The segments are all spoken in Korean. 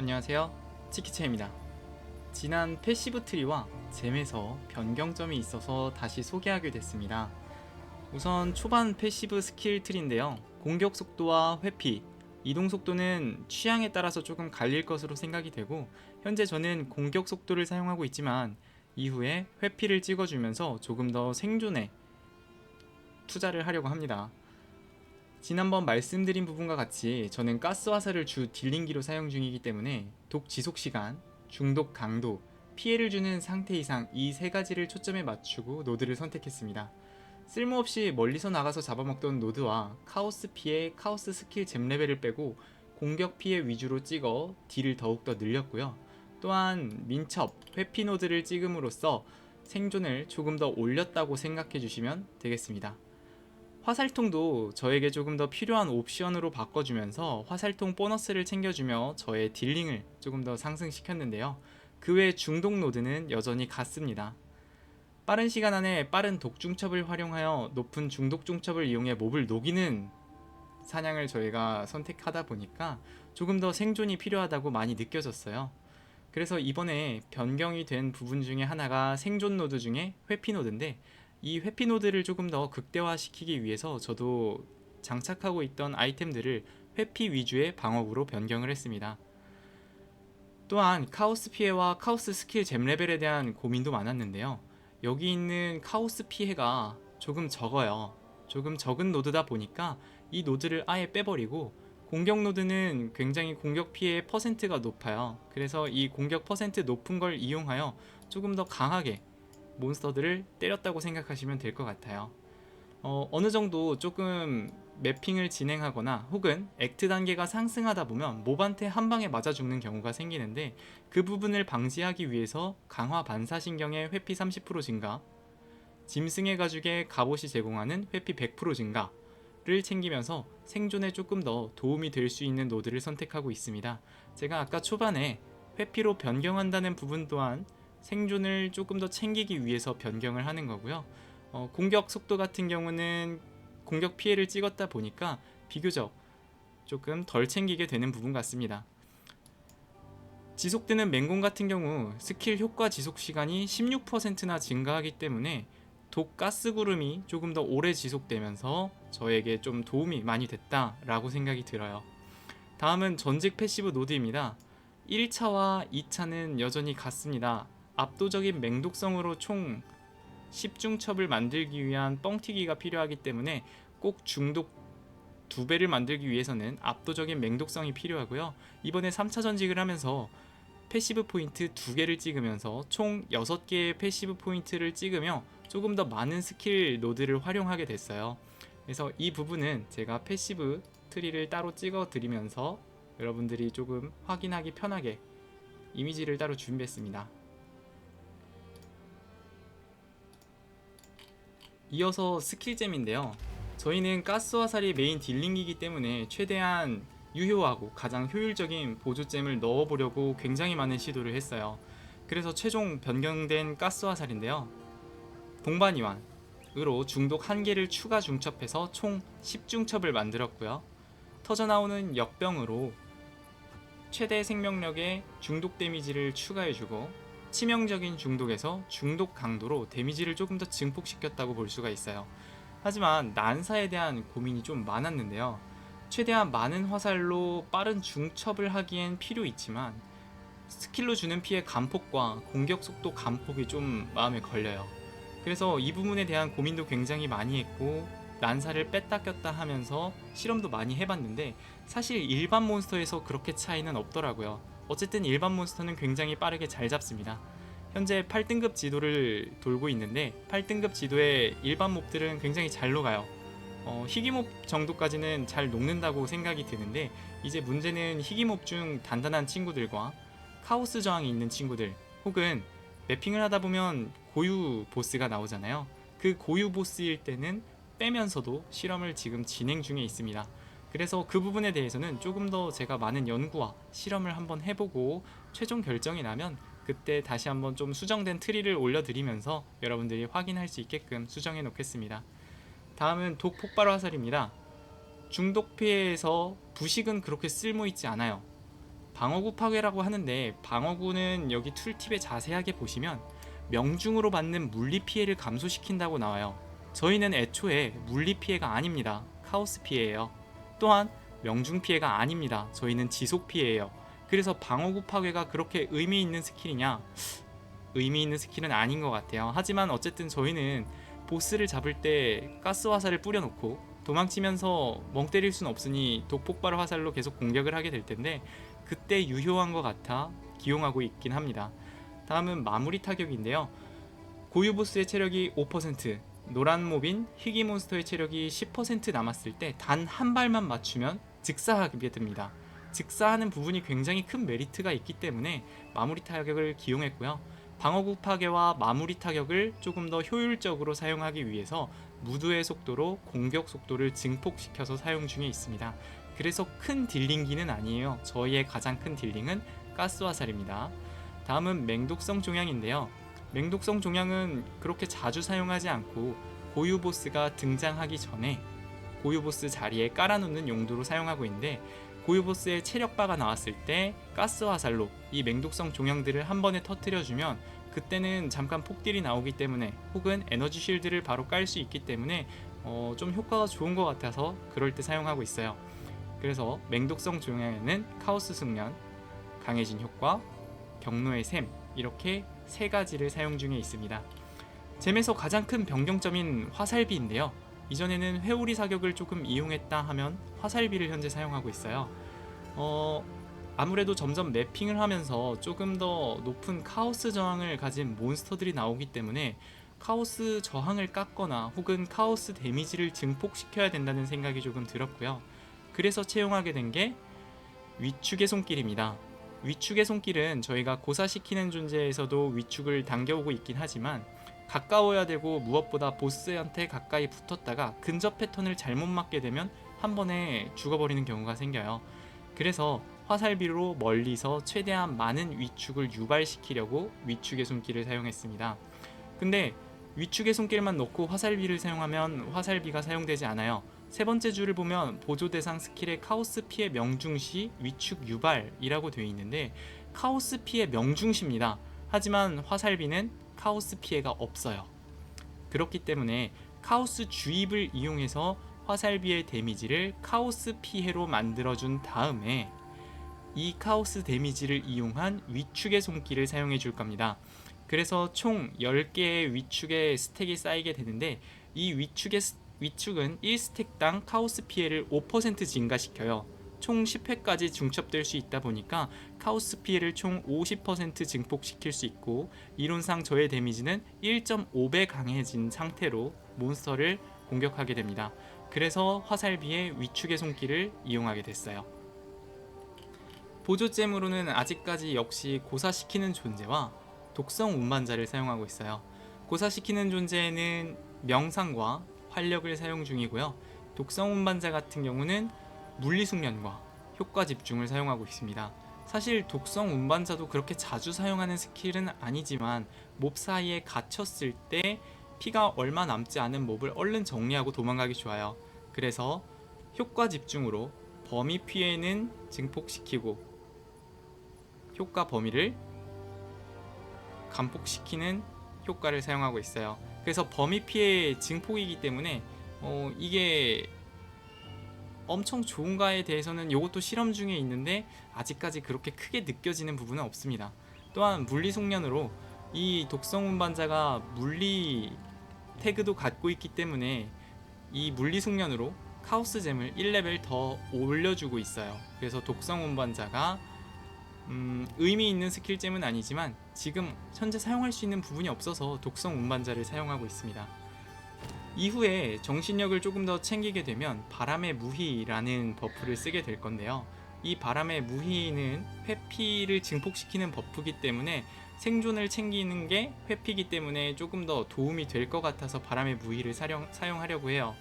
안녕하세요. 치키체입니다. 지난 패시브 트리와 잼에서 변경점이 있어서 다시 소개하게 됐습니다. 우선 초반 패시브 스킬 트리인데요. 공격 속도와 회피, 이동 속도는 취향에 따라서 조금 갈릴 것으로 생각이 되고 현재 저는 공격 속도를 사용하고 있지만 이후에 회피를 찍어주면서 조금 더 생존에 투자를 하려고 합니다. 지난번 말씀드린 부분과 같이 저는 가스 화살을 주 딜링기로 사용 중이기 때문에 독 지속 시간, 중독 강도, 피해를 주는 상태 이상 이 세 가지를 초점에 맞추고 노드를 선택했습니다. 쓸모없이 멀리서 나가서 잡아먹던 노드와 카오스 피해, 카오스 스킬 잼 레벨을 빼고 공격 피해 위주로 찍어 딜을 더욱더 늘렸고요. 또한 민첩, 회피 노드를 찍음으로써 생존을 조금 더 올렸다고 생각해 주시면 되겠습니다. 화살통도 저에게 조금 더 필요한 옵션으로 바꿔주면서 화살통 보너스를 챙겨주며 저의 딜링을 조금 더 상승시켰는데요. 그 외 중독 노드는 여전히 같습니다. 빠른 시간 안에 빠른 독중첩을 활용하여 높은 중독 중첩을 이용해 몹을 녹이는 사냥을 저희가 선택하다 보니까 조금 더 생존이 필요하다고 많이 느껴졌어요. 그래서 이번에 변경이 된 부분 중에 하나가 생존 노드 중에 회피 노드인데 이 회피 노드를 조금 더 극대화시키기 위해서 저도 장착하고 있던 아이템들을 회피 위주의 방어구로 변경을 했습니다. 또한 카오스 피해와 카오스 스킬 잼 레벨에 대한 고민도 많았는데요. 여기 있는 카오스 피해가 조금 적어요. 조금 적은 노드다 보니까 이 노드를 아예 빼버리고 공격 노드는 굉장히 공격 피해 퍼센트가 높아요. 그래서 이 공격 퍼센트 높은 걸 이용하여 조금 더 강하게 몬스터들을 때렸다고 생각하시면 될 것 같아요. 어, 어느 정도 조금 매핑을 진행하거나 혹은 액트 단계가 상승하다 보면 몹한테 한 방에 맞아 죽는 경우가 생기는데 그 부분을 방지하기 위해서 강화 반사신경의 회피 30% 증가, 짐승의 가죽에 갑옷이 제공하는 회피 100% 증가를 챙기면서 생존에 조금 더 도움이 될 수 있는 노드를 선택하고 있습니다. 제가 아까 초반에 회피로 변경한다는 부분 또한 생존을 조금 더 챙기기 위해서 변경을 하는 거고요. 어, 공격 속도 같은 경우는 공격 피해를 찍었다 보니까 비교적 조금 덜 챙기게 되는 부분 같습니다. 지속되는 맹공 같은 경우 스킬 효과 지속 시간이 16%나 증가하기 때문에 독 가스 구름이 조금 더 오래 지속되면서 저에게 좀 도움이 많이 됐다라고 생각이 들어요. 다음은 전직 패시브 노드입니다. 1차와 2차는 여전히 같습니다. 압도적인 맹독성으로 총 10중첩을 만들기 위한 뻥튀기가 필요하기 때문에 꼭 중독 두 배를 만들기 위해서는 압도적인 맹독성이 필요하고요. 이번에 3차 전직을 하면서 패시브 포인트 두 개를 찍으면서 총 6개의 패시브 포인트를 찍으며 조금 더 많은 스킬 노드를 활용하게 됐어요. 그래서 이 부분은 제가 패시브 트리를 따로 찍어 드리면서 여러분들이 조금 확인하기 편하게 이미지를 따로 준비했습니다. 이어서 스킬잼인데요. 저희는 가스 화살이 메인 딜링이기 때문에 최대한 유효하고 가장 효율적인 보조잼을 넣어보려고 굉장히 많은 시도를 했어요. 그래서 최종 변경된 가스 화살인데요. 동반이완으로 중독 1개를 추가 중첩해서 총 10중첩을 만들었고요. 터져나오는 역병으로 최대 생명력의 중독 데미지를 추가해주고 치명적인 중독에서 중독 강도로 데미지를 조금 더 증폭시켰다고 볼 수가 있어요. 하지만 난사에 대한 고민이 좀 많았는데요. 최대한 많은 화살로 빠른 중첩을 하기엔 필요 있지만 스킬로 주는 피해 감폭과 공격 속도 감폭이 좀 마음에 걸려요. 그래서 이 부분에 대한 고민도 굉장히 많이 했고 난사를 뺐다 꼈다 하면서 실험도 많이 해봤는데 사실 일반 몬스터에서 그렇게 차이는 없더라고요. 어쨌든 일반 몬스터는 굉장히 빠르게 잘 잡습니다. 현재 8등급 지도를 돌고 있는데 8등급 지도의 일반 몹들은 굉장히 잘 녹아요. 어, 희귀몹 정도까지는 잘 녹는다고 생각이 드는데 이제 문제는 희귀몹 중 단단한 친구들과 카오스 저항이 있는 친구들 혹은 매핑을 하다 보면 고유 보스가 나오잖아요. 그 고유 보스일 때는 빼면서도 실험을 지금 진행 중에 있습니다. 그래서 그 부분에 대해서는 조금 더 제가 많은 연구와 실험을 한번 해보고 최종 결정이 나면 그때 다시 한번 좀 수정된 트리를 올려드리면서 여러분들이 확인할 수 있게끔 수정해 놓겠습니다. 다음은 독 폭발 화살입니다. 중독 피해에서 부식은 그렇게 쓸모 있지 않아요. 방어구 파괴라고 하는데 방어구는 여기 툴팁에 자세하게 보시면 명중으로 받는 물리 피해를 감소시킨다고 나와요. 저희는 애초에 물리 피해가 아닙니다. 카오스 피해예요. 또한 명중 피해가 아닙니다. 저희는 지속 피해예요. 그래서 방어구 파괴가 그렇게 의미 있는 스킬이냐? 의미 있는 스킬은 아닌 것 같아요. 하지만 어쨌든 저희는 보스를 잡을 때 가스 화살을 뿌려놓고 도망치면서 멍 때릴 순 없으니 독폭발 화살로 계속 공격을 하게 될 텐데 그때 유효한 것 같아 기용하고 있긴 합니다. 다음은 마무리 타격인데요. 고유 보스의 체력이 5%, 노란 몹인 희귀 몬스터의 체력이 10% 남았을 때 단 한 발만 맞추면 즉사하게 됩니다. 즉사하는 부분이 굉장히 큰 메리트가 있기 때문에 마무리 타격을 기용했고요. 방어구 파괴와 마무리 타격을 조금 더 효율적으로 사용하기 위해서 무드의 속도로 공격 속도를 증폭시켜서 사용 중에 있습니다. 그래서 큰 딜링기는 아니에요. 저희의 가장 큰 딜링은 가스 화살입니다. 다음은 맹독성 종양인데요. 맹독성 종양은 그렇게 자주 사용하지 않고 고유 보스가 등장하기 전에 고유 보스 자리에 깔아놓는 용도로 사용하고 있는데 고유 보스의 체력바가 나왔을 때 가스 화살로 이 맹독성 종양들을 한 번에 터트려주면 그때는 잠깐 폭딜이 나오기 때문에 혹은 에너지 쉴드를 바로 깔 수 있기 때문에 어, 좀 효과가 좋은 것 같아서 그럴 때 사용하고 있어요. 그래서 맹독성 종양에는 카오스 숙련, 강해진 효과, 경로의 샘 이렇게 세 가지를 사용 중에 있습니다. 잼에서 가장 큰 변경점인 화살비인데요. 이전에는 회오리 사격을 조금 이용했다 하면 화살비를 현재 사용하고 있어요. 어, 아무래도 점점 매핑을 하면서 조금 더 높은 카오스 저항을 가진 몬스터들이 나오기 때문에 카오스 저항을 깎거나 혹은 카오스 데미지를 증폭시켜야 된다는 생각이 조금 들었고요. 그래서 채용하게 된 게 위축의 손길입니다. 위축의 손길은 저희가 고사시키는 존재에서도 위축을 당겨오고 있긴 하지만 가까워야 되고 무엇보다 보스한테 가까이 붙었다가 근접 패턴을 잘못 맞게 되면 한 번에 죽어버리는 경우가 생겨요. 그래서 화살비로 멀리서 최대한 많은 위축을 유발시키려고 위축의 손길을 사용했습니다. 근데 위축의 손길만 넣고 화살비를 사용하면 화살비가 사용되지 않아요. 세 번째 줄을 보면 보조 대상 스킬의 카오스 피해 명중시 위축 유발이라고 되어 있는데 카오스 피해 명중시입니다. 하지만 화살비는 카오스 피해가 없어요. 그렇기 때문에 카오스 주입을 이용해서 화살비의 데미지를 카오스 피해로 만들어준 다음에 이 카오스 데미지를 이용한 위축의 손길을 사용해 줄 겁니다. 그래서 총 10개의 위축의 스택이 쌓이게 되는데 이 위축의 스- 위축은 1스택당 카오스 피해를 5% 증가시켜요. 총 10회까지 중첩될 수 있다 보니까 카오스 피해를 총 50% 증폭시킬 수 있고 이론상 저의 데미지는 1.5배 강해진 상태로 몬스터를 공격하게 됩니다. 그래서 화살비의 위축의 손길을 이용하게 됐어요. 보조잼으로는 아직까지 역시 고사시키는 존재와 독성 운반자를 사용하고 있어요. 고사시키는 존재에는 명상과 활력을 사용 중이고요. 독성 운반자 같은 경우는 물리 숙련과 효과 집중을 사용하고 있습니다. 사실 독성 운반자도 그렇게 자주 사용하는 스킬은 아니지만 몹 사이에 갇혔을 때 피가 얼마 남지 않은 몹을 얼른 정리하고 도망가기 좋아요. 그래서 효과 집중으로 범위 피해는 증폭시키고 효과 범위를 감폭시키는 효과를 사용하고 있어요. 그래서 범위 피해 증폭이기 때문에 어, 이게 엄청 좋은가에 대해서는 이것도 실험 중에 있는데 아직까지 그렇게 크게 느껴지는 부분은 없습니다. 또한 물리 숙련으로 이 독성 운반자가 물리 태그도 갖고 있기 때문에 이 물리 숙련으로 카오스 잼을 1레벨 더 올려주고 있어요. 그래서 독성 운반자가 음, 의미 있는 스킬잼은 아니지만 지금 현재 사용할 수 있는 부분이 없어서 독성 운반자를 사용하고 있습니다. 이후에 정신력을 조금 더 챙기게 되면 바람의 무희라는 버프를 쓰게 될 건데요. 이 바람의 무희는 회피를 증폭시키는 버프기 때문에 생존을 챙기는 게 회피기 때문에 조금 더 도움이 될 것 같아서 바람의 무희를 사용, 사용하려고 해요.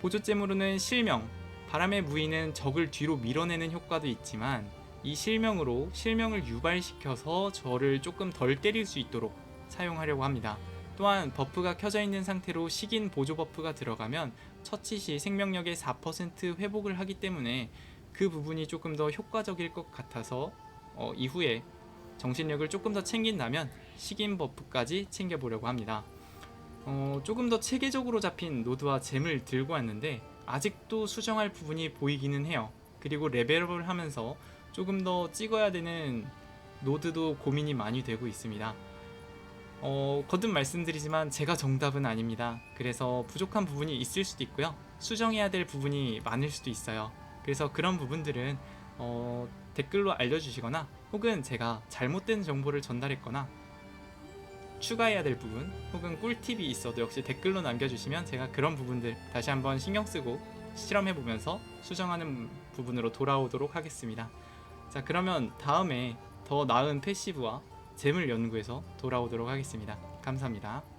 보조잼으로는 실명, 바람의 무희는 적을 뒤로 밀어내는 효과도 있지만 이 실명으로 실명을 유발시켜서 저를 조금 덜 때릴 수 있도록 사용하려고 합니다. 또한 버프가 켜져 있는 상태로 식인 보조 버프가 들어가면 처치 시 생명력의 4% 회복을 하기 때문에 그 부분이 조금 더 효과적일 것 같아서 어, 이후에 정신력을 조금 더 챙긴다면 식인 버프까지 챙겨보려고 합니다. 어, 조금 더 체계적으로 잡힌 노드와 잼을 들고 왔는데 아직도 수정할 부분이 보이기는 해요. 그리고 레벨업을 하면서 조금 더 찍어야 되는 노드도 고민이 많이 되고 있습니다. 어, 거듭 말씀드리지만 제가 정답은 아닙니다. 그래서 부족한 부분이 있을 수도 있고요. 수정해야 될 부분이 많을 수도 있어요. 그래서 그런 부분들은 어, 댓글로 알려주시거나 혹은 제가 잘못된 정보를 전달했거나 추가해야 될 부분 혹은 꿀팁이 있어도 역시 댓글로 남겨주시면 제가 그런 부분들 다시 한번 신경 쓰고 실험해보면서 수정하는 부분으로 돌아오도록 하겠습니다. 자 그러면 다음에 더 나은 패시브와 잼을 연구해서 돌아오도록 하겠습니다. 감사합니다.